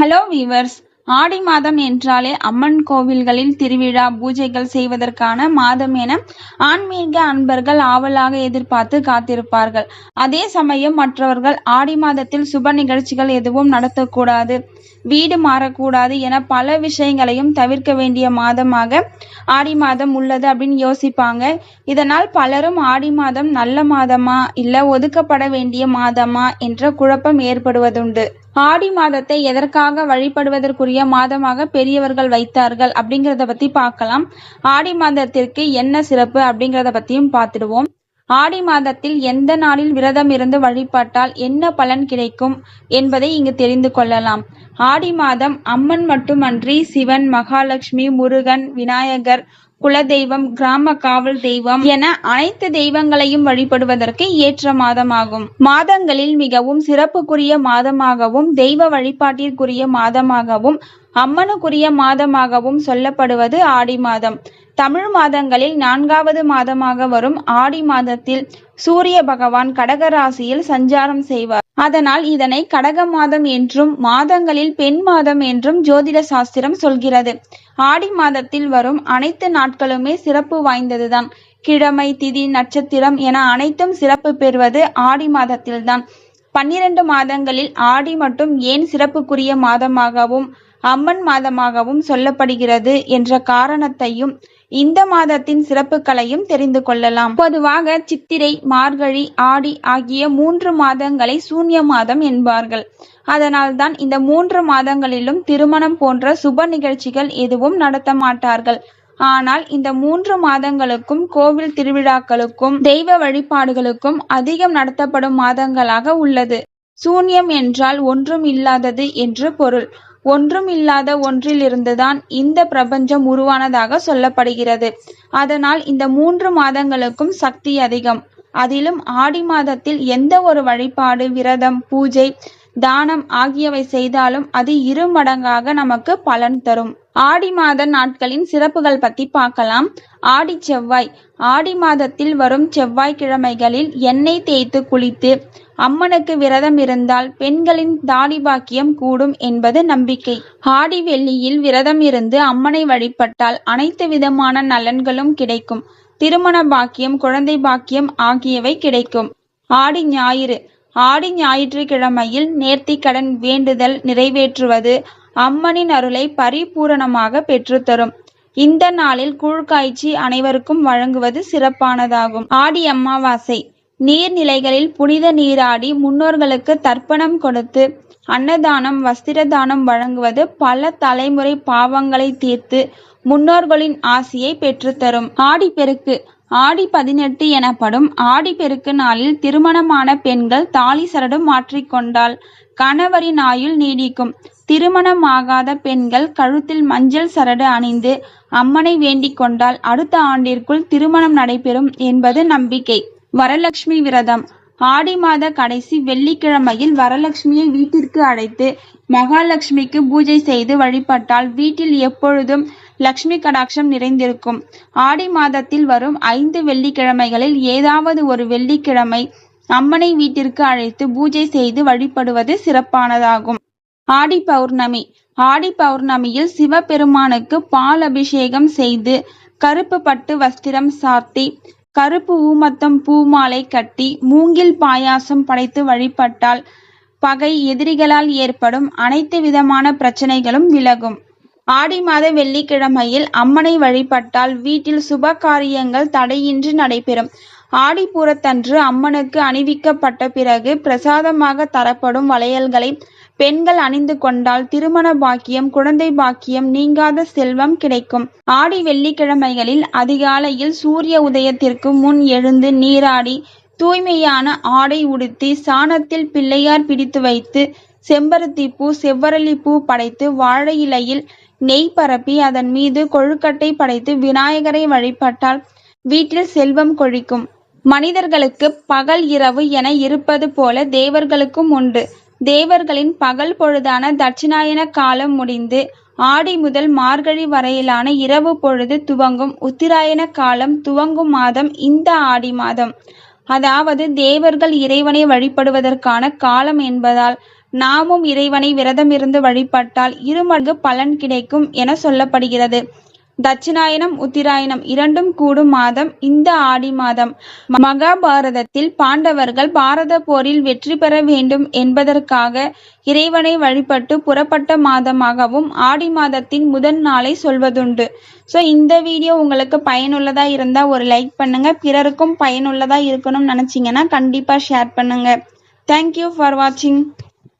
Hello viewers ஆடி மாதம் என்றாலே அம்மன் கோவில்களில் திருவிழா பூஜைகள் செய்வதற்கான மாதம் என ஆன்மீக அன்பர்கள் ஆவலாக எதிர்பார்த்து காத்திருப்பார்கள். அதே சமயம் மற்றவர்கள் ஆடி மாதத்தில் சுப நிகழ்ச்சிகள் எதுவும் நடத்தக்கூடாது வீடு மாறக்கூடாது என பல விஷயங்களையும் தவிர்க்க வேண்டிய மாதமாக ஆடி மாதம் உள்ளது அப்படின்னு யோசிப்பாங்க. இதனால் பலரும் ஆடி மாதம் நல்ல மாதமா இல்ல ஒதுக்கப்பட வேண்டிய மாதமா என்ற குழப்பம் ஏற்படுவதுண்டு. ஆடி மாதத்தை எதற்காக வழிபடுவதற்குரிய மாதமாக பெரியவர்கள் வைத்தார்கள் அப்படிங்கிறத பத்தி பார்க்கலாம். ஆடி மாதத்திற்கு என்ன சிறப்பு அப்படிங்கிறத பத்தியும் பார்த்துடுவோம். ஆடி மாதத்தில் எந்த நாளில் விரதம் இருந்து வழிபட்டால் என்ன பலன் கிடைக்கும் என்பதை இங்கு தெரிந்து கொள்ளலாம். ஆடி மாதம் அம்மன் மட்டுமன்றி சிவன் மகாலட்சுமி முருகன் விநாயகர் குல தெய்வம் கிராம காவல் தெய்வம் என அனைத்து தெய்வங்களையும் வழிபடுவதற்கு ஏற்ற மாதமாகும். மாதங்களில் மிகவும் சிறப்புக்குரிய மாதமாகவும் தெய்வ வழிபாட்டிற்குரிய மாதமாகவும் அம்மனுக்குரிய மாதமாகவும் சொல்லப்படுவது ஆடி மாதம். தமிழ் மாதங்களில் நான்காவது மாதமாக வரும் ஆடி மாதத்தில் சூரிய பகவான் கடக ராசியில் சஞ்சாரம் செய்வார். அதனால் இதனை கடக மாதம் என்றும் மாதங்களில் பெண் மாதம் என்றும் ஜோதிட சாஸ்திரம் சொல்கிறது. ஆடி மாதத்தில் வரும் அனைத்து நாட்களுமே சிறப்பு வாய்ந்ததுதான். கிழமை திதி நட்சத்திரம் என அனைத்தும் சிறப்பு பெறுவது ஆடி மாதத்தில்தான். பன்னிரண்டு மாதங்களில் ஆடி மட்டும் ஏன் சிறப்புக்குரிய மாதமாகவும் அம்மன் மாதமாகவும் சொல்லப்படுகிறது என்ற காரணத்தையும் இந்த மாதத்தின் சிறப்புகளையும் தெரிந்து கொள்ளலாம். பொதுவாக சித்திரை மார்கழி ஆடி ஆகிய மூன்று மாதங்களை சூன்ய மாதம் என்பார்கள். அதனால்தான் இந்த மூன்று மாதங்களிலும் திருமணம் போன்ற சுப நிகழ்ச்சிகள் எதுவும் நடத்த மாட்டார்கள். ஆனால் இந்த மூன்று மாதங்களுக்கும் கோவில் திருவிழாக்களுக்கும் தெய்வ வழிபாடுகளுக்கும் அதிகம் நடத்தப்படும் மாதங்களாக உள்ளது. சூன்யம் என்றால் ஒன்றும் இல்லாதது என்று பொருள். ஒன்றும் இல்லாத ஒன்றிலிருந்துதான் இந்த பிரபஞ்சம் உருவானதாக சொல்லப்படுகிறது. அதனால் இந்த மூன்று மாதங்களுக்கும் சக்தி அதிகம். அதிலும் ஆடி மாதத்தில் எந்த ஒரு வழிபாடு விரதம் பூஜை தானம் ஆகியவை செய்தாலும் அது இரு மடங்காக நமக்கு பலன் தரும். ஆடி மாத நாட்களின் சிறப்புகள் பத்தி பார்க்கலாம். ஆடி செவ்வாய். ஆடி மாதத்தில் வரும் செவ்வாய்க்கிழமைகளில் எண்ணெய் தேய்த்து குளித்து அம்மனுக்கு விரதம் இருந்தால் பெண்களின் தாடி பாக்கியம் கூடும் என்பது நம்பிக்கை. ஆடி வெள்ளியில் விரதம் இருந்து அம்மனை வழிபட்டால் அனைத்து விதமான நலன்களும் கிடைக்கும். திருமண பாக்கியம் குழந்தை பாக்கியம் ஆகியவை கிடைக்கும். ஆடி ஞாயிறு. ஆடி ஞாயிற்றுக்கிழமையில் நேர்த்திக்கடன் வேண்டுதல் நிறைவேற்றுவது அம்மனின் அருளை பரிபூரணமாக பெற்றுத்தரும். இந்த நாளில் கூழ் காய்ச்சி அனைவருக்கும் வழங்குவது சிறப்பானதாகும். ஆடி அமாவாசை நீர்நிலைகளில் புனித நீராடி முன்னோர்களுக்கு தர்ப்பணம் கொடுத்து அன்னதானம் வஸ்திர தானம் வழங்குவது பல தலைமுறை பாவங்களை தீர்த்து முன்னோர்களின் ஆசியை பெற்றுத்தரும். ஆடிப்பெருக்கு ஆடி பதினெட்டு எனப்படும் ஆடிப்பெருக்கு நாளில் திருமணமான பெண்கள் தாலி சரடு மாற்றிக்கொண்டால் கணவரின் ஆயுள் நீடிக்கும். திருமணம் ஆகாத பெண்கள் கழுத்தில் மஞ்சள் சரடு அணிந்து அம்மனை வேண்டிக் கொண்டால் அடுத்த ஆண்டிற்குள் திருமணம் நடைபெறும் என்பது நம்பிக்கை. வரலட்சுமி விரதம். ஆடி மாத கடைசி வெள்ளிக்கிழமையில் வரலட்சுமியை வீட்டிற்கு அழைத்து மகாலட்சுமிக்கு பூஜை செய்து வழிபட்டால் வீட்டில் எப்பொழுதும் லட்சுமி கடாட்சம் நிறைந்திருக்கும். ஆடி மாதத்தில் வரும் ஐந்து வெள்ளிக்கிழமைகளில் ஏதாவது ஒரு வெள்ளிக்கிழமை அம்மனை வீட்டிற்கு அழைத்து பூஜை செய்து வழிபடுவது சிறப்பானதாகும். ஆடி பௌர்ணமி. ஆடி பௌர்ணமியில் சிவபெருமானுக்கு பால் அபிஷேகம் செய்து கருப்பு பட்டு வஸ்திரம் சாத்தி கருப்பு ஊமத்தம் பூமாலை கட்டி மூங்கில் பாயாசம் படைத்து வழிபட்டால் பகை எதிரிகளால் ஏற்படும் அனைத்து விதமான பிரச்சனைகளும் விலகும். ஆடி மாத வெள்ளிக்கிழமையில் அம்மனை வழிபட்டால் வீட்டில் சுப காரியங்கள் தடையின்றி நடைபெறும். ஆடிப்பூரத்தன்று அம்மனுக்கு அணிவிக்கப்பட்ட பிறகு பிரசாதமாக தரப்படும் வளையல்களை பெண்கள் அணிந்து கொண்டால் திருமண பாக்கியம் குழந்தை பாக்கியம் நீங்காத செல்வம் கிடைக்கும். ஆடி வெள்ளிக்கிழமைகளில் அதிகாலையில் சூரிய உதயத்திற்கு முன் எழுந்து நீராடி தூய்மையான ஆடை உடுத்தி சாணத்தில் பிள்ளையார் பிடித்து வைத்து செம்பருத்தி பூ செவ்வரளி பூ படைத்து வாழை இலையில் நெய் பரப்பி அதன் மீது கொழுக்கட்டை படைத்து விநாயகரை வழிபட்டால் வீட்டில் செல்வம் கொழிக்கும். மனிதர்களுக்கு பகல் இரவு என இருப்பது போல தேவர்களுக்கும் உண்டு. தேவர்களின் பகல் பொழுதான தட்சிணாயன காலம் முடிந்து ஆடி முதல் மார்கழி வரையிலான இரவு பொழுது துவங்கும் உத்திராயண காலம் துவங்கும் மாதம் இந்த ஆடி மாதம். அதாவது தேவர்கள் இறைவனை வழிபடுவதற்கான காலம் என்பதால் நாமும் இறைவனை விரதமிருந்து வழிபட்டால் இருமடங்கு பலன் கிடைக்கும் என சொல்லப்படுகிறது. தட்சிணாயனம் உத்திராயணம் இரண்டும் கூடும் மாதம் இந்த ஆடி மாதம். மகாபாரதத்தில் பாண்டவர்கள் பாரத போரில் வெற்றி பெற வேண்டும் என்பதற்காக இறைவனை வழிபட்டு புறப்பட்ட மாதமாகவும் ஆடி மாதத்தின் முதல் நாளை சொல்வதுண்டு. ஸோ இந்த வீடியோ உங்களுக்கு பயனுள்ளதா இருந்தா ஒரு லைக் பண்ணுங்க. பிறருக்கும் பயனுள்ளதா இருக்கணும்னு நினைச்சீங்கன்னா கண்டிப்பா ஷேர் பண்ணுங்க. தேங்க்யூ ஃபார் வாட்சிங்